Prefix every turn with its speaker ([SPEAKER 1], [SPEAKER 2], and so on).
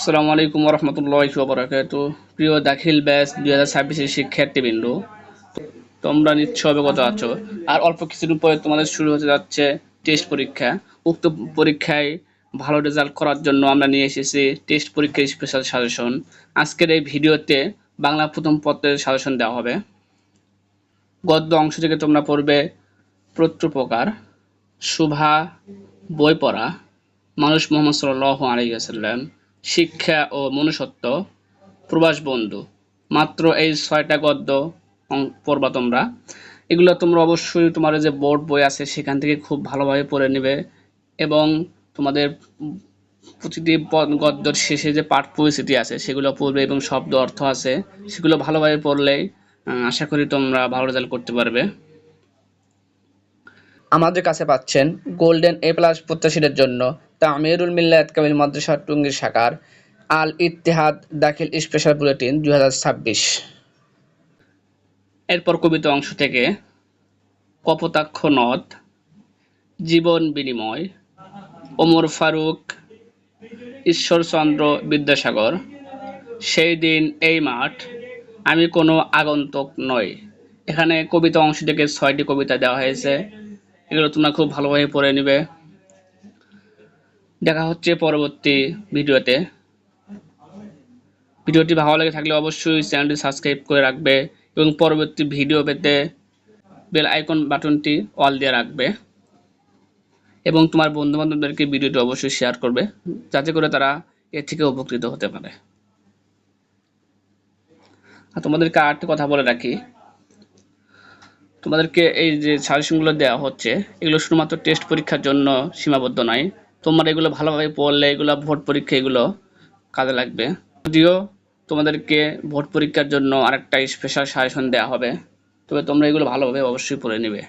[SPEAKER 1] আসসালামু আলাইকুম রহমতুল্লাহ বরাকাত প্রিয় দাখিল ব্যাস দুই হাজার ছাব্বিশের শিক্ষার্থীবৃন্দ, তোমরা নিশ্চয় অবগত আছো? আর অল্প কিছুদিন পরে তোমাদের শুরু হতে যাচ্ছে টেস্ট পরীক্ষা। উক্ত পরীক্ষায় ভালো রেজাল্ট করার জন্য আমরা নিয়ে এসেছি টেস্ট পরীক্ষার স্পেশাল সাজেশন আজকের এই ভিডিওতে বাংলা প্রথম পত্রের সাজেশন দেওয়া হবে। গদ্য অংশ থেকে তোমরা পড়বে, প্রত্যুপকার, শুভা বই পড়া মানুষ মোহাম্মদ সাল্লাহ আলাইসাল্লাম শিক্ষা ও মনুষ্যত্ব, প্রবাস বন্ধু। মাত্র এই ছয়টা গদ্য পড়বা তোমরা। এগুলো তোমরা অবশ্যই তোমার যে বোর্ড বই আছে সেখান থেকে খুব ভালোভাবে পড়ে নেবে এবং তোমাদের প্রতিটি গদ্যর শেষে যে পাঠ পরিস্থিতি আছে সেগুলো পড়বে এবং শব্দ অর্থ আছে সেগুলো ভালোভাবে পড়লেই আশা করি তোমরা ভালো রেজাল্ট করতে পারবে। আমাদের কাছে পাচ্ছেন গোল্ডেন এ প্লাস প্রত্যাশীদের জন্য তামিরুল মিল্লাত কামিল মাদ্রাসা টুঙ্গির শাখার আল ইত্তেহাদ দাখিল স্পেশাল বুলেটিন দু হাজার ছাব্বিশ। এরপর কবিতা অংশ থেকে কপোতাক্ষ নদ, জীবন বিনিময়, ওমর ফারুক, ঈশ্বরচন্দ্র বিদ্যাসাগর, সেই দিন, এই মাঠ, আমি কোনো আগন্তুক নই। এখানে কবিতা অংশ থেকে ছয়টি কবিতা দেওয়া হয়েছে। এগুলো তোমরা খুব ভালোভাবে পড়ে নিবে। দেখা হচ্ছে পরবর্তী ভিডিওতে। ভিডিওটি ভালো লেগে থাকলে অবশ্যই চ্যানেলটি সাবস্ক্রাইব করে রাখবে এবং পরবর্তী ভিডিও পেতে বেল আইকন বাটনটি অল দিয়ে রাখবে এবং তোমার বন্ধু বান্ধবদেরকে ভিডিওটি অবশ্যই শেয়ার করবে যাতে করে তারা এর থেকে উপকৃত হতে পারে। আর তোমাদেরকে আরেকটি কথা বলে রাখি। তোমাদেরকে এই যে সাজেশনগুলো দেওয়া হচ্ছে, এগুলো শুধুমাত্র টেস্ট পরীক্ষার জন্য সীমাবদ্ধ নয়। তোমরা এগুলো ভালোভাবে পড়লে এগুলো ভোট পরীক্ষা এগুলো কাজে লাগবে। যদিও তোমাদেরকে ভোট পরীক্ষার জন্য আরেকটা স্পেশাল সাজেশন দেওয়া হবে, তবে তোমরা এগুলো ভালোভাবে অবশ্যই পড়ে নেবে।